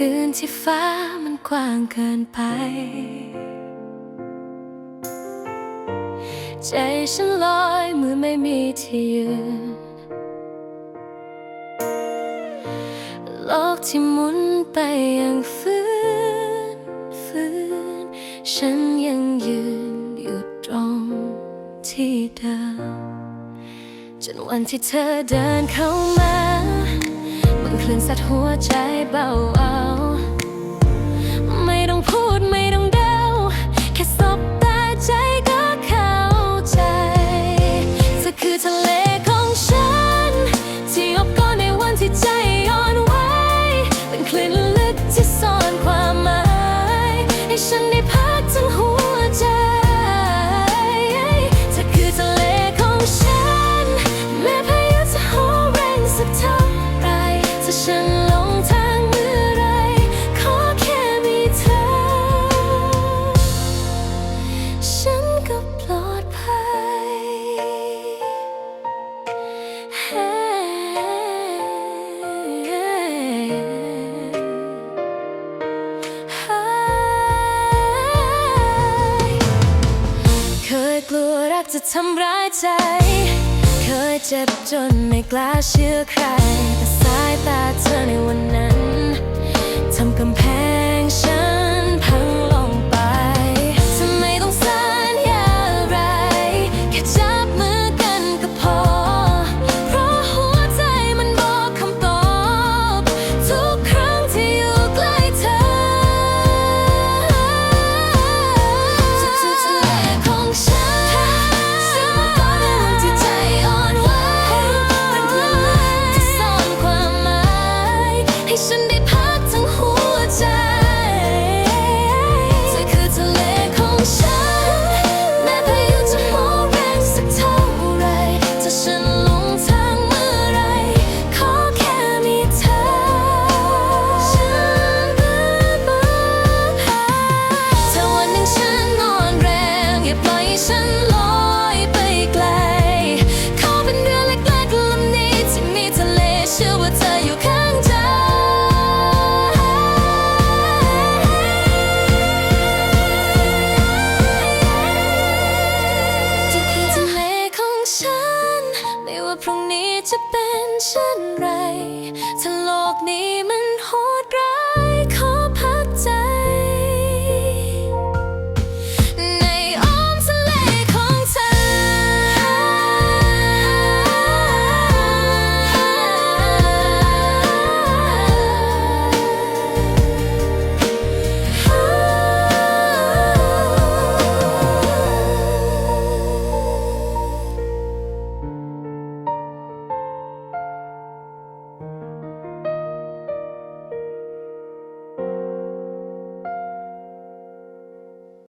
คืนที่ฟ้ามันกว้างเกินไป ใจฉันลอยเมื่อไม่มีที่ยืน โลกที่หมุนไปอย่างฟื้นฟื้น ฉันยังยืนอยู่ตรงที่เดิมจนวันที่เธอเดินเข้ามา ลื่นสัดหัวใจเบาเอา ไม่ต้องพูดไม่ต้องเดา แค่สบตาใจก็เข้าใจเธอคือทะเลของฉัน ที่อบกอดในวันที่ใจอ่อนไหวเป็นคลื่นลึกที่ซ่อนความ ฉันลงทางเมื่อไร ขอแค่มีเธอ ฉันก็ปลอดภัย เคยกลัวรักจะทำร้ายใจ เคยเจ็บจนไม่กล้าเชื่อใครายตาเธอในวันนั้นทำกำแพ